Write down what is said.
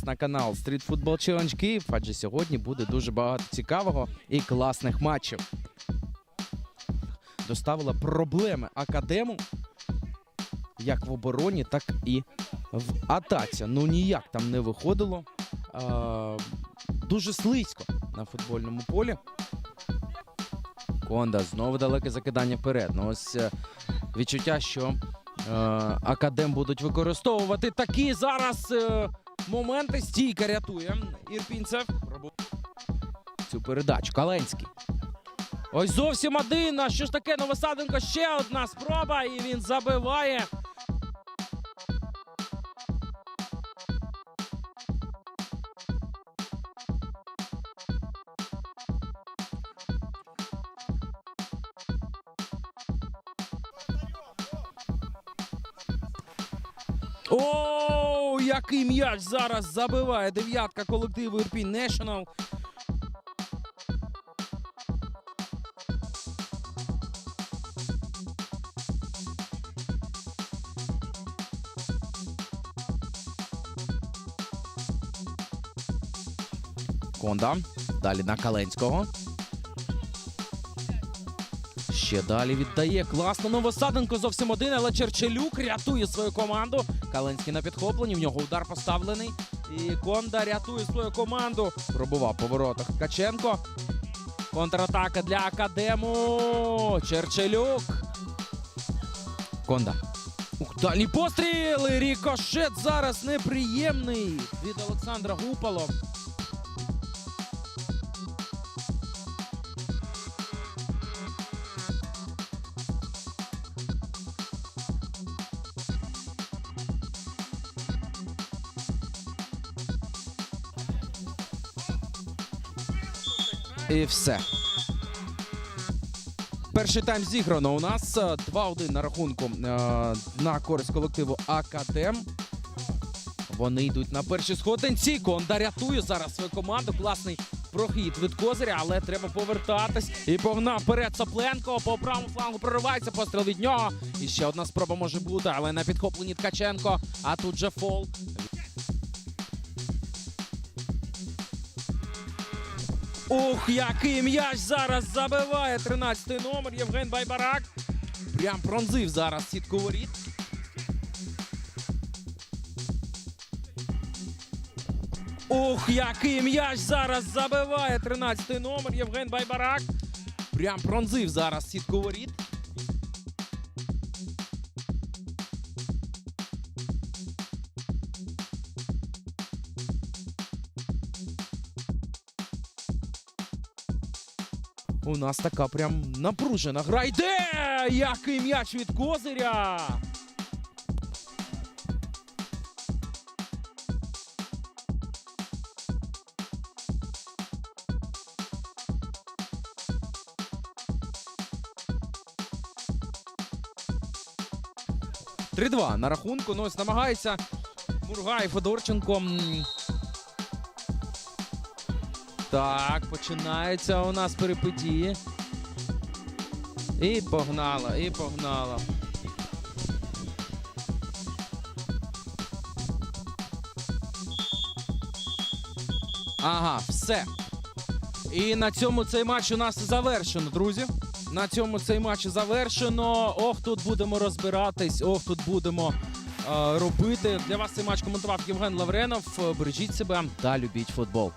підписуйтесь на канал Street Football Challenge Київ, адже сьогодні буде дуже багато цікавого і класних матчів. Доставила проблеми академу як в обороні, так і в атаці. Ну ніяк там не виходило. А, дуже слизько на футбольному полі. Конда знову далеке закидання вперед. Ну ось е, відчуття, що е, академ будуть використовувати такі зараз е, моменти. Стійка рятує Ірпінцев. Цю передачу. Каленський. Ось зовсім один. А що ж таке Новосаденко? Ще одна спроба, і він забиває. О, який м'яч зараз забиває дев'ятка колективу Ірпінь Нешнл. Конда. Далі на Каленського. Ще далі віддає класно Новосаденко зовсім один, але Черчелюк рятує свою команду. Каленський на підхопленні. В нього удар поставлений. І Конда рятує свою команду. Пробував по воротах Ткаченко. Контратака для Академу. Черчелюк. Конда. Ух, дальній постріл! Рікошет зараз неприємний від Олександра Гупало. І все. Перший тайм зіграно у нас Е, 2-1 на рахунку е, на користь колективу Академ. Вони йдуть на перші сходинці. Конда рятує зараз свою команду. Класний прохід від Козиря, але треба повертатись. І погнав вперед Сопленко. По правому флангу проривається постріл від нього. І ще одна спроба може бути, але на підхопленні Ткаченко. А тут же фол. Ух, який м'яч зараз забиває 13-й номер Євген Байбарак. Прям пронзив зараз сітку воріт. Ух, який м'яч зараз забиває 13-й номер Євген Байбарак. Прям пронзив зараз сітку воріт. У нас така прям напружена гра йде! Який м'яч від Козиря! Три-два на рахунку. Ну ось намагається Мургай Федорченко. Так, починається у нас перипетії. І погнала, і погнала. Ага, все. І на цьому цей матч у нас завершено, друзі. На цьому цей матч завершено. Ох, тут будемо розбиратись, ох, тут будемо е, робити. Для вас цей матч коментував Євген Лавренов. Бережіть себе та любіть футбол.